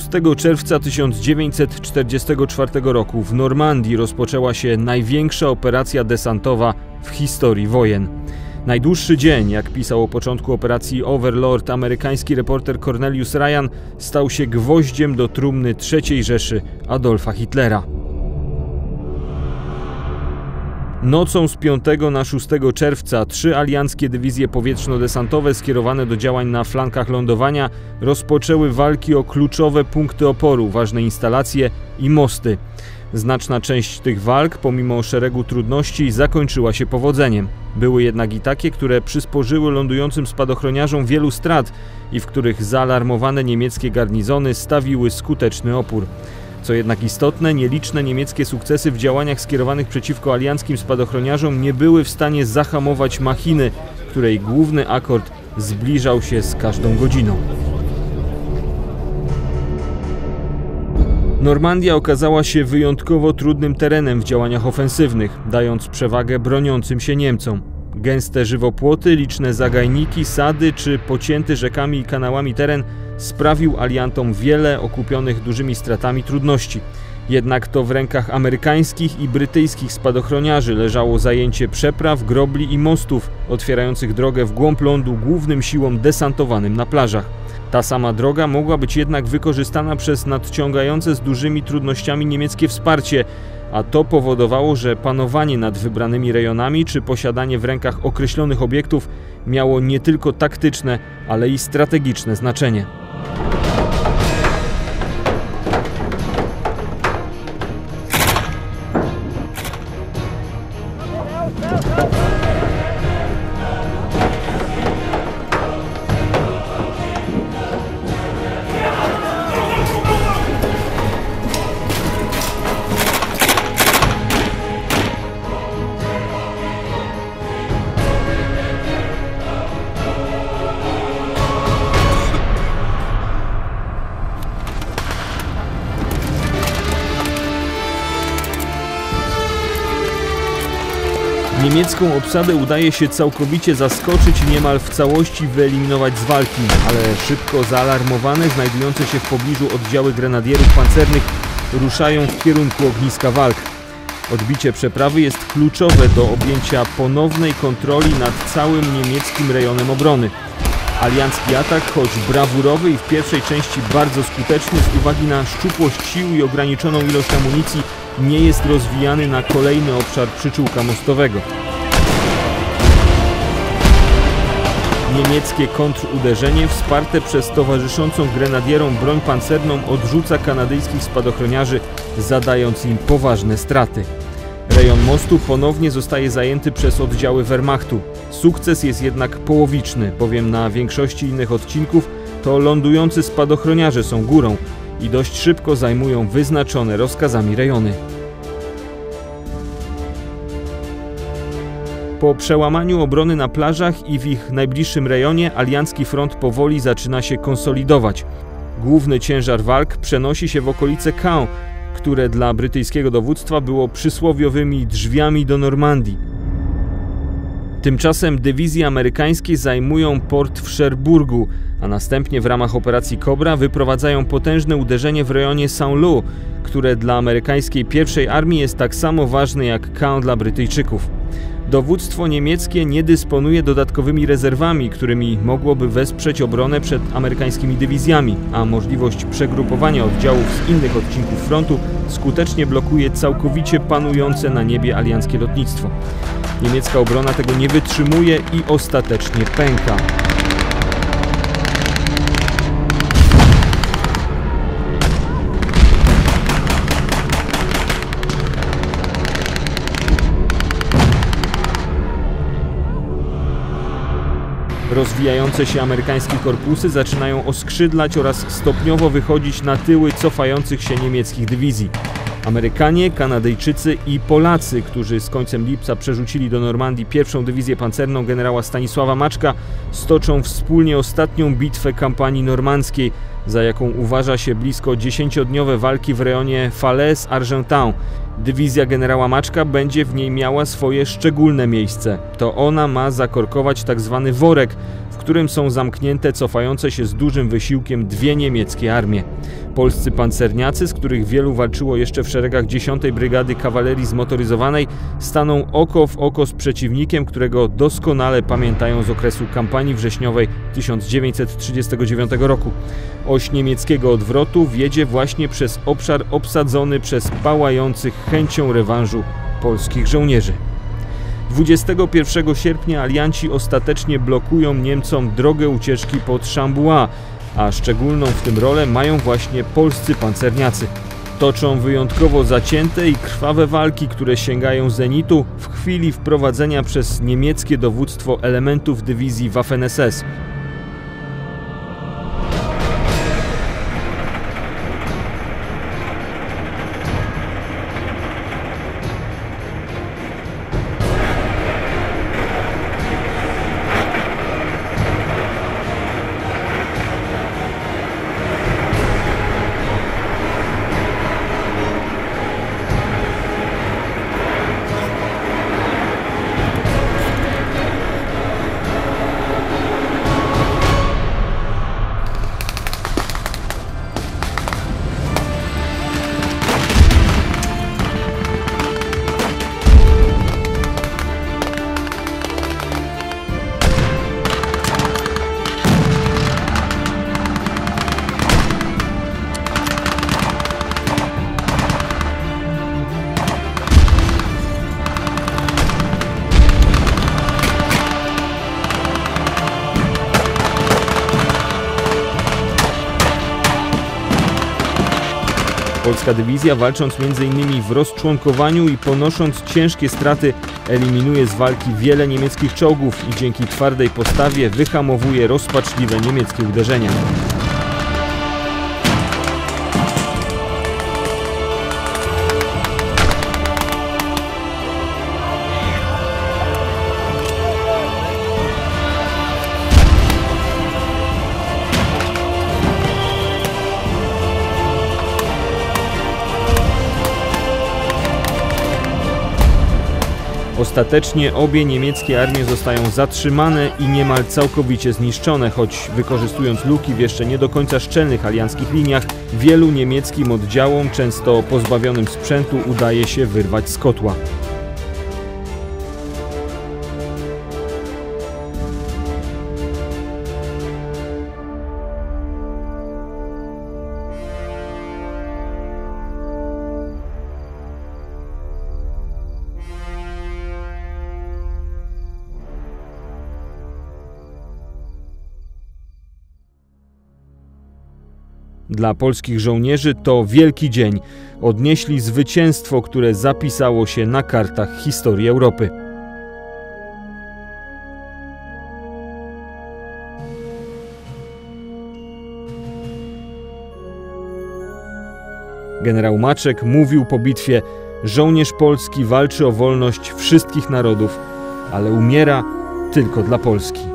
6 czerwca 1944 roku w Normandii rozpoczęła się największa operacja desantowa w historii wojen. Najdłuższy dzień, jak pisał o początku operacji Overlord amerykański reporter Cornelius Ryan, stał się gwoździem do trumny III Rzeszy Adolfa Hitlera. Nocą z 5 na 6 czerwca trzy alianckie dywizje powietrzno-desantowe skierowane do działań na flankach lądowania rozpoczęły walki o kluczowe punkty oporu, ważne instalacje i mosty. Znaczna część tych walk, pomimo szeregu trudności, zakończyła się powodzeniem. Były jednak i takie, które przysporzyły lądującym spadochroniarzom wielu strat i w których zaalarmowane niemieckie garnizony stawiły skuteczny opór. Co jednak istotne, nieliczne niemieckie sukcesy w działaniach skierowanych przeciwko alianckim spadochroniarzom nie były w stanie zahamować machiny, której główny akord zbliżał się z każdą godziną. Normandia okazała się wyjątkowo trudnym terenem w działaniach ofensywnych, dając przewagę broniącym się Niemcom. Gęste żywopłoty, liczne zagajniki, sady czy pocięty rzekami i kanałami teren sprawił aliantom wiele okupionych dużymi stratami trudności. Jednak to w rękach amerykańskich i brytyjskich spadochroniarzy leżało zajęcie przepraw, grobli i mostów, otwierających drogę w głąb lądu głównym siłom desantowanym na plażach. Ta sama droga mogła być jednak wykorzystana przez nadciągające z dużymi trudnościami niemieckie wsparcie, a to powodowało, że panowanie nad wybranymi rejonami czy posiadanie w rękach określonych obiektów miało nie tylko taktyczne, ale i strategiczne znaczenie. Niemiecką obsadę udaje się całkowicie zaskoczyć i niemal w całości wyeliminować z walki, ale szybko zaalarmowane, znajdujące się w pobliżu oddziały grenadierów pancernych ruszają w kierunku ogniska walk. Odbicie przeprawy jest kluczowe do objęcia ponownej kontroli nad całym niemieckim rejonem obrony. Aliancki atak, choć brawurowy i w pierwszej części bardzo skuteczny z uwagi na szczupłość sił i ograniczoną ilość amunicji, nie jest rozwijany na kolejny obszar przyczółka mostowego. Niemieckie kontruderzenie wsparte przez towarzyszącą grenadierom broń pancerną odrzuca kanadyjskich spadochroniarzy, zadając im poważne straty. Rejon mostu ponownie zostaje zajęty przez oddziały Wehrmachtu. Sukces jest jednak połowiczny, bowiem na większości innych odcinków to lądujący spadochroniarze są górą i dość szybko zajmują wyznaczone rozkazami rejony. Po przełamaniu obrony na plażach i w ich najbliższym rejonie aliancki front powoli zaczyna się konsolidować. Główny ciężar walk przenosi się w okolice Caen, które dla brytyjskiego dowództwa było przysłowiowymi drzwiami do Normandii. Tymczasem dywizje amerykańskie zajmują port w Cherburgu, a następnie w ramach operacji Cobra wyprowadzają potężne uderzenie w rejonie Saint-Lô, które dla amerykańskiej pierwszej armii jest tak samo ważne jak Caen dla Brytyjczyków. Dowództwo niemieckie nie dysponuje dodatkowymi rezerwami, którymi mogłoby wesprzeć obronę przed amerykańskimi dywizjami, a możliwość przegrupowania oddziałów z innych odcinków frontu skutecznie blokuje całkowicie panujące na niebie alianckie lotnictwo. Niemiecka obrona tego nie wytrzymuje i ostatecznie pęka. Rozwijające się amerykańskie korpusy zaczynają oskrzydlać oraz stopniowo wychodzić na tyły cofających się niemieckich dywizji. Amerykanie, Kanadyjczycy i Polacy, którzy z końcem lipca przerzucili do Normandii pierwszą dywizję pancerną generała Stanisława Maczka, stoczą wspólnie ostatnią bitwę kampanii normandzkiej, za jaką uważa się blisko dziesięciodniowe walki w rejonie Falaise-Argentan. Dywizja generała Maczka będzie w niej miała swoje szczególne miejsce. To ona ma zakorkować tzw. Tak worek, w którym są zamknięte cofające się z dużym wysiłkiem dwie niemieckie armie. Polscy pancerniacy, z których wielu walczyło jeszcze w szeregach 10 Brygady Kawalerii Zmotoryzowanej, staną oko w oko z przeciwnikiem, którego doskonale pamiętają z okresu kampanii wrześniowej 1939 roku. Oś niemieckiego odwrotu wiedzie właśnie przez obszar obsadzony przez pałających chęcią rewanżu polskich żołnierzy. 21 sierpnia alianci ostatecznie blokują Niemcom drogę ucieczki pod Chambouin, a szczególną w tym rolę mają właśnie polscy pancerniacy. Toczą wyjątkowo zacięte i krwawe walki, które sięgają zenitu w chwili wprowadzenia przez niemieckie dowództwo elementów dywizji Waffen-SS. Polska dywizja, walcząc m.in. w rozczłonkowaniu i ponosząc ciężkie straty, eliminuje z walki wiele niemieckich czołgów i dzięki twardej postawie wyhamowuje rozpaczliwe niemieckie uderzenia. Ostatecznie obie niemieckie armie zostają zatrzymane i niemal całkowicie zniszczone, choć wykorzystując luki w jeszcze nie do końca szczelnych alianckich liniach, wielu niemieckim oddziałom, często pozbawionym sprzętu, udaje się wyrwać z kotła. Dla polskich żołnierzy to wielki dzień. Odnieśli zwycięstwo, które zapisało się na kartach historii Europy. Generał Maczek mówił po bitwie: Żołnierz polski walczy o wolność wszystkich narodów, ale umiera tylko dla Polski.